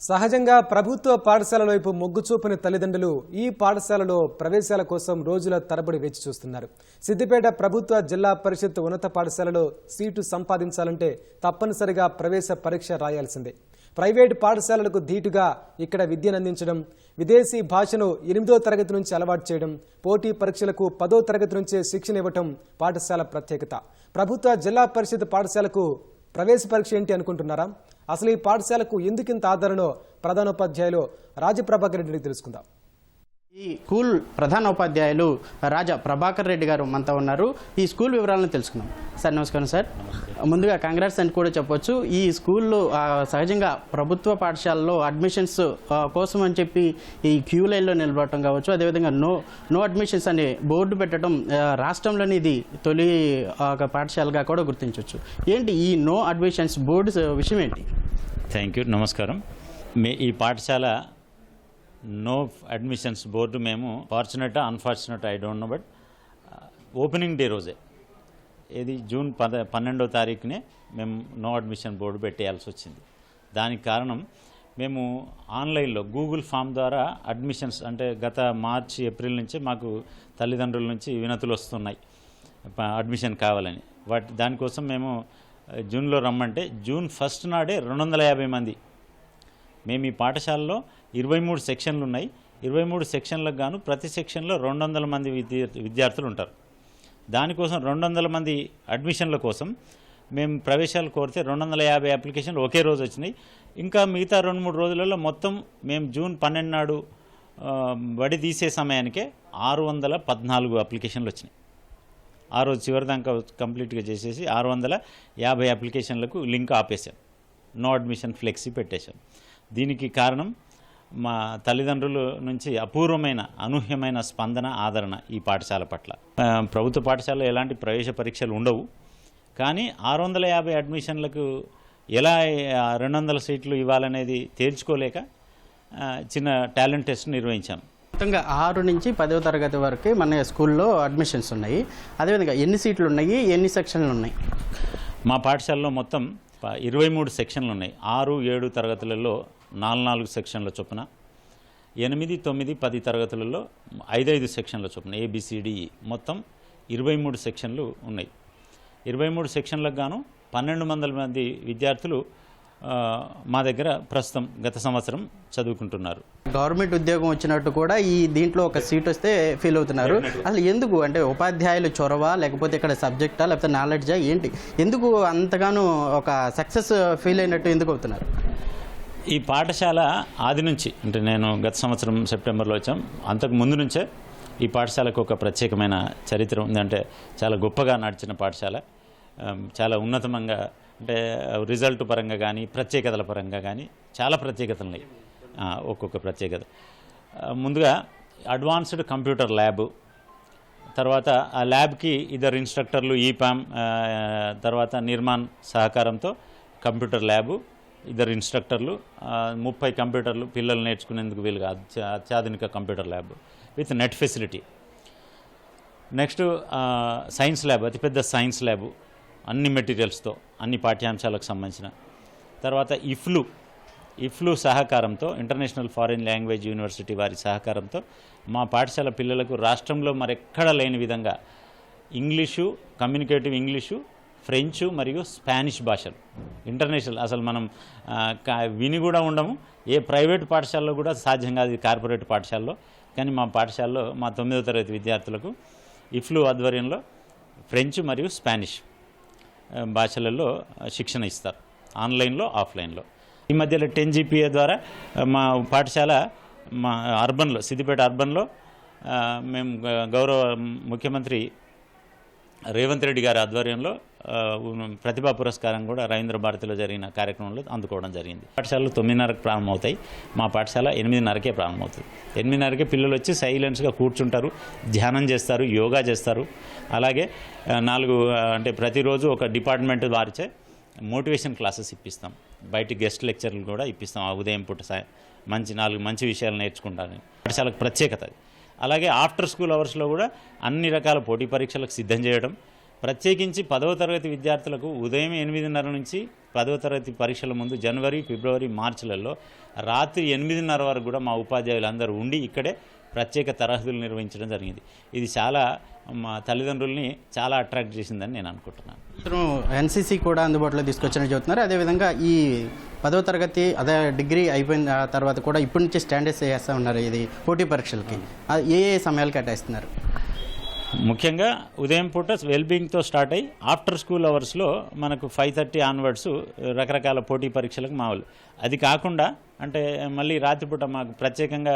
సహజంగా ప్రభుత్వ పాఠశాలల వైపు మొగ్గు చూపని తల్లిదండ్రులు ఈ పాఠశాలలో ప్రవేశాల కోసం రోజుల తరబడి వేచి చూస్తున్నారు. సిద్దిపేట ప్రభుత్వ జిల్లా పరిషత్ ఉన్నత పాఠశాలలో సీటు సంపాదించాలంటే తప్పనిసరిగా ప్రవేశ పరీక్ష రాయాల్సిందే. ప్రైవేటు పాఠశాలలకు ధీటుగా ఇక్కడ విద్యనందించడం విదేశీ భాషను ఎనిమిదో తరగతి నుంచి అలవాటు చేయడం పోటీ పరీక్షలకు పదో తరగతి నుంచే శిక్షణ ఇవ్వటం పాఠశాల ప్రత్యేకత. ప్రభుత్వ జిల్లా పరిషత్ పాఠశాలకు ప్రవేశ పరీక్ష ఏంటి అనుకుంటున్నారా? అసలు ఈ పాఠశాలకు ఎందుకింత ఆదరణో ప్రధానోపాధ్యాయులు రాజప్రభాకర్ రెడ్డిని తెలుసుకుందాం. ఈ స్కూల్ ప్రధానోపాధ్యాయులు రాజా ప్రభాకర్ రెడ్డి గారు మనతో ఉన్నారు. ఈ స్కూల్ వివరాలను తెలుసుకుందాం. సార్ నమస్కారం సార్. ముందుగా కాంగ్రెస్ అని కూడా చెప్పొచ్చు. ఈ స్కూల్లో సహజంగా ప్రభుత్వ పాఠశాలలో అడ్మిషన్స్ కోసం అని చెప్పి ఈ క్యూ లైన్లో నిలబడటం కావచ్చు. అదేవిధంగా నో నో అడ్మిషన్స్ అనే బోర్డు పెట్టడం రాష్ట్రంలోని ఇది తొలి ఒక పాఠశాలగా కూడా గుర్తించవచ్చు. ఏంటి ఈ నో అడ్మిషన్స్ బోర్డు విషయం ఏంటి? థ్యాంక్ యూ నమస్కారం. మీ ఈ పాఠశాల నో అడ్మిషన్స్ బోర్డు మేము fortunate unfortunate I don't know but opening day రోజే. ఇది జూన్ పద పన్నెండో తారీఖునే మేము నో అడ్మిషన్ బోర్డు పెట్టేయాల్సి వచ్చింది. దానికి కారణం మేము ఆన్లైన్లో గూగుల్ ఫామ్ ద్వారా అడ్మిషన్స్ అంటే గత మార్చి ఏప్రిల్ నుంచి మాకు తల్లిదండ్రుల నుంచి వినతులు వస్తున్నాయి. అడ్మిషన్ కావాలని. వాటి దానికోసం మేము జూన్లో రమ్మంటే జూన్ ఫస్ట్ నాడే రెండు వందల యాభై మంది మేము ఈ పాఠశాలలో ఇరవై మూడు సెక్షన్లు ఉన్నాయి. ఇరవై మూడు సెక్షన్లకు గాను ప్రతి సెక్షన్లో రెండు వందల మంది విద్యార్థి విద్యార్థులు ఉంటారు దానికోసం రెండు వందల మంది అడ్మిషన్ల కోసం మేము ప్రవేశాలు కోరితే రెండు వందల యాభై అప్లికేషన్లు ఒకే రోజు వచ్చినాయి. ఇంకా మిగతా రెండు మూడు రోజులలో మొత్తం మేము జూన్ పన్నెండు నాడు బడి తీసే సమయానికే ఆరు వందల పద్నాలుగు అప్లికేషన్లు వచ్చినాయి. ఆ రోజు చివరి దాకా కంప్లీట్గా చేసేసి ఆరు వందల యాభై అప్లికేషన్లకు లింక్ ఆపేశాం. నో అడ్మిషన్ ఫ్లెక్సీ పెట్టేశాం. దీనికి కారణం మా తల్లిదండ్రుల నుంచి అపూర్వమైన అనూహ్యమైన స్పందన ఆదరణ ఈ పాఠశాల పట్ల. ప్రభుత్వ పాఠశాలలో ఎలాంటి ప్రవేశ పరీక్షలు ఉండవు. కానీ ఆరు వందల యాభై అడ్మిషన్లకు ఎలా రెండు వందల సీట్లు ఇవ్వాలనేది తేల్చుకోలేక చిన్న టాలెంట్ టెస్ట్ నిర్వహించాం. మొత్తంగా ఆరు నుంచి పదవ తరగతి వరకు మన స్కూల్లో అడ్మిషన్స్ ఉన్నాయి. అదేవిధంగా ఎన్ని సీట్లు ఉన్నాయి ఎన్ని సెక్షన్లు ఉన్నాయి? మా పాఠశాలలో మొత్తం ఇరవై మూడు సెక్షన్లు ఉన్నాయి. ఆరు ఏడు తరగతులలో నాలుగు నాలుగు సెక్షన్ల చొప్పున ఎనిమిది తొమ్మిది పది తరగతులలో ఐదైదు సెక్షన్ల చొప్పున ఏబిసిడిఈ మొత్తం ఇరవై మూడు సెక్షన్లు ఉన్నాయి. ఇరవై మూడు సెక్షన్లకు గాను పన్నెండు వందల మంది విద్యార్థులు మా దగ్గర ప్రస్తుతం గత సంవత్సరం చదువుకుంటున్నారు. గవర్నమెంట్ ఉద్యోగం వచ్చినట్టు కూడా ఈ దీంట్లో ఒక సీట్ వస్తే ఫీల్ అవుతున్నారు. అసలు ఎందుకు? అంటే ఉపాధ్యాయులు చొరవ లేకపోతే ఇక్కడ సబ్జెక్టా లేకపోతే నాలెడ్జా ఏంటి? ఎందుకు అంతగానో ఒక సక్సెస్ ఫీల్ అయినట్టు ఎందుకు అవుతున్నారు? ఈ పాఠశాల ఆది నుంచి అంటే నేను గత సంవత్సరం సెప్టెంబర్లో వచ్చాం. అంతకు ముందు నుంచే ఈ పాఠశాలకు ఒక ప్రత్యేకమైన చరిత్ర ఉంది. అంటే చాలా గొప్పగా నడిచిన పాఠశాల. చాలా ఉన్నతమంగా అంటే రిజల్ట్ పరంగా కానీ ప్రత్యేకతల పరంగా కానీ చాలా ప్రత్యేకతలు ఉన్నాయి. ఒక్కొక్క ప్రత్యేకత. ముందుగా అడ్వాన్స్డ్ కంప్యూటర్ ల్యాబ్. తర్వాత ఆ ల్యాబ్కి ఇద్దరు ఇన్స్ట్రక్టర్లు ఈపామ్ తర్వాత నిర్మాణ్ సహకారంతో కంప్యూటర్ ల్యాబు. ఇద్దరు ఇన్స్ట్రక్టర్లు ముప్పై కంప్యూటర్లు పిల్లలు నేర్చుకునేందుకు వీలుగా అత్యాధునిక computer lab with net facility. Next science lab అతిపెద్ద సైన్స్ ల్యాబ్ అన్ని మెటీరియల్స్తో అన్ని పాఠ్యాంశాలకు సంబంధించిన. తర్వాత ఇఫ్లు ఇఫ్లు సహకారంతో ఇంటర్నేషనల్ ఫారిన్ లాంగ్వేజ్ యూనివర్సిటీ వారి సహకారంతో మా పాఠశాల పిల్లలకు రాష్ట్రంలో మరెక్కడా లేని విధంగా ఇంగ్లీషు కమ్యూనికేటివ్ ఇంగ్లీషు ఫ్రెంచు మరియు స్పానిష్ భాషలు. ఇంటర్నేషనల్ అసలు మనం కా- విని కూడా ఉండము. ఏ ప్రైవేట్ పాఠశాలలో కూడా సాధ్యం కాదు ఇది కార్పొరేట్ పాఠశాలలో. కానీ మా పాఠశాలలో మా తొమ్మిదో తరగతి విద్యార్థులకు ఇఫ్లు ఆధ్వర్యంలో ఫ్రెంచ్ మరియు స్పానిష్ భాషలలో శిక్షణ ఇస్తారు. ఆన్లైన్లో ఆఫ్లైన్లో. ఈ మధ్యలో టెన్ జీపీఏ ద్వారా మా పాఠశాల మా అర్బన్లో సిద్దిపేట అర్బన్లో మేము గ- గౌరవ ముఖ్యమంత్రి రేవంత్ రెడ్డి గారి ఆధ్వర్యంలో ప్రతిభా పురస్కారం కూడా రవీంద్ర భారతిలో జరిగిన కార్యక్రమంలో అందుకోవడం జరిగింది. పాఠశాలలు తొమ్మిదిన్నరకు ప్రారంభమవుతాయి. మా పాఠశాల ఎనిమిదిన్నరకే ప్రారంభమవుతుంది. ఎనిమిదిన్నరకే పిల్లలు వచ్చి సైలెన్స్గా కూర్చుంటారు ధ్యానం చేస్తారు యోగా చేస్తారు. అలాగే నాలుగు అంటే ప్రతిరోజు ఒక డిపార్ట్మెంట్ వారిచే మోటివేషన్ క్లాసెస్ ఇప్పిస్తాం. బయట గెస్ట్ లెక్చర్లు కూడా ఇప్పిస్తాం ఆ ఉదయం పూట మంచి నాలుగు మంచి విషయాలు నేర్చుకుంటారని. పాఠశాలకు ప్రత్యేకత అలాగే ఆఫ్టర్ స్కూల్ అవర్స్లో కూడా అన్ని రకాల పోటీ పరీక్షలకు సిద్ధం చేయడం ప్రత్యేకించి పదవ తరగతి విద్యార్థులకు ఉదయం ఎనిమిదిన్నర నుంచి పదవ తరగతి పరీక్షల ముందు జనవరి ఫిబ్రవరి మార్చిలలో రాత్రి ఎనిమిదిన్నర వరకు కూడా మా ఉపాధ్యాయులు అందరూ ఉండి ఇక్కడే ప్రత్యేక తరగతులు నిర్వహించడం జరిగింది. ఇది చాలా మా తల్లిదండ్రుల్ని చాలా అట్రాక్ట్ చేసిందని నేను అనుకుంటున్నాను. ఎన్సీసీ కూడా అందుబాటులో తీసుకొచ్చారని చెబుతున్నారు. అదేవిధంగా ఈ పదో తరగతి అదే డిగ్రీ అయిపోయిన తర్వాత కూడా ఇప్పటి నుంచి స్టాండర్డ్స్ చేస్తూ ఉన్నారు ఇది పోటీ పరీక్షలకి. ఏ ఏ సమయాలు కేటాయిస్తున్నారు? ముఖ్యంగా ఉదయం పూట వెల్బీయింగ్తో స్టార్ట్ అయ్యి ఆఫ్టర్ స్కూల్ అవర్స్లో మనకు ఫైవ్ థర్టీ ఆన్వర్డ్స్ రకరకాల పోటీ పరీక్షలకు మామూలు అది కాకుండా అంటే మళ్ళీ రాత్రిపూట మాకు ప్రత్యేకంగా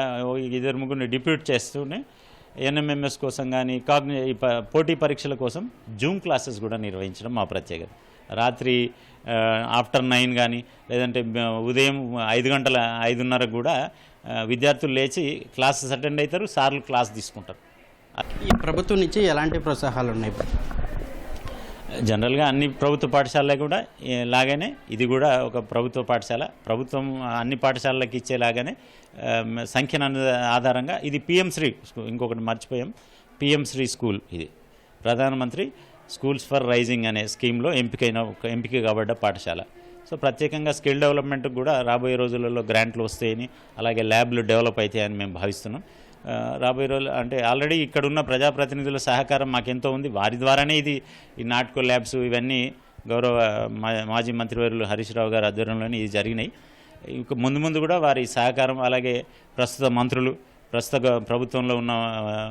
ఇద్దరు ముగ్గురిని డిప్యూట్ చేస్తూనే ఎన్ఎంఎంఎస్ కోసం కానీ కాగ్ని ఈ పోటీ పరీక్షల కోసం జూమ్ క్లాసెస్ కూడా నిర్వహించడం మా ప్రత్యేకత. రాత్రి ఆఫ్టర్ నైన్ కానీ లేదంటే ఉదయం ఐదు గంటల ఐదున్నరకు కూడా విద్యార్థులు లేచి క్లాసెస్ అటెండ్ అవుతారు సార్లు క్లాస్ తీసుకుంటారు. ఈ ప్రభుత్వం నుంచి ఎలాంటి ప్రోత్సాహాలు ఉన్నాయి? జనరల్గా అన్ని ప్రభుత్వ పాఠశాలలో కూడా లాగానే ఇది కూడా ఒక ప్రభుత్వ పాఠశాల. ప్రభుత్వం అన్ని పాఠశాలలకు ఇచ్చేలాగానే సంఖ్యను ఆధారంగా ఇది పిఎం శ్రీ ఇంకొకటి మర్చిపోయాం. పిఎం శ్రీ స్కూల్ ఇది. ప్రధానమంత్రి స్కూల్స్ ఫర్ రైజింగ్ అనే స్కీమ్లో ఎంపికైన ఒక ఎంపిక కాబడ్డ పాఠశాల. సో ప్రత్యేకంగా స్కిల్ డెవలప్మెంట్ కూడా రాబోయే రోజులలో గ్రాంట్లు వస్తాయని అలాగే ల్యాబ్లు డెవలప్ అవుతాయని మేము భావిస్తున్నాం. రాబోయే రోజులు అంటే ఆల్రెడీ ఇక్కడ ఉన్న ప్రజాప్రతినిధుల సహకారం మాకెంతో ఉంది. వారి ద్వారానే ఇది ఈ నాటకో ల్యాబ్స్ ఇవన్నీ గౌరవ మా- మాజీ మంత్రివర్యులు హరీష్ రావు గారి ఆధ్వర్యంలోనే ఇది జరిగినాయి. ఇంకా ముందు ముందు కూడా వారి సహకారం అలాగే ప్రస్తుత మంత్రులు ప్రస్తుత ప్రభుత్వంలో ఉన్న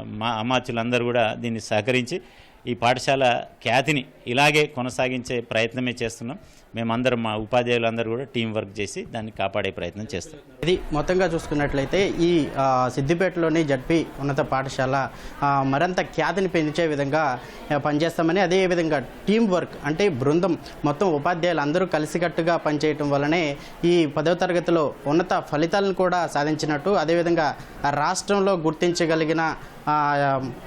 మా అమాత్యులందరూ కూడా దీన్ని సహకరించి ఈ పాఠశాల ఖ్యాతిని ఇలాగే కొనసాగించే ప్రయత్నమే చేస్తున్నాం. మేమందరం మా ఉపాధ్యాయులందరూ కూడా టీం వర్క్ చేసి దాన్ని కాపాడే ప్రయత్నం చేస్తాం. ఇది మొత్తంగా చూసుకున్నట్లయితే ఈ సిద్దిపేటలోని జడ్పీ ఉన్నత పాఠశాల మరింత ఖ్యాతిని పెంచే విధంగా పనిచేస్తామని అదేవిధంగా టీం వర్క్ అంటే బృందం మొత్తం ఉపాధ్యాయులు అందరూ కలిసికట్టుగా పనిచేయటం వల్లనే ఈ పదవ తరగతిలో ఉన్నత ఫలితాలను కూడా సాధించినట్టు అదేవిధంగా రాష్ట్రంలో గుర్తించగలిగిన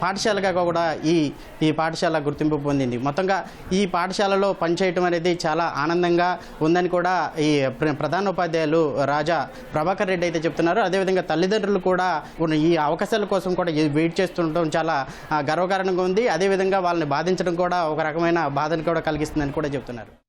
పాఠశాలగా కూడా ఈ ఈ పాఠశాల గుర్తింపు పొందింది. మొత్తంగా ఈ పాఠశాలలో పనిచేయటం అనేది చాలా ఆనందంగా ఉందని కూడా ఈ ప్ర- ప్రధాన ఉపాధ్యాయులు రాజా ప్రభాకర్ రెడ్డి అయితే చెప్తున్నారు. అదేవిధంగా తల్లిదండ్రులు కూడా ఉన్న ఈ అవకాశాల కోసం కూడా వెయిట్ చేస్తుండటం చాలా గర్వకారణంగా ఉంది. అదేవిధంగా వాళ్ళని బాధించడం కూడా ఒక రకమైన బాధను కూడా కలిగిస్తుందని కూడా చెప్తున్నారు.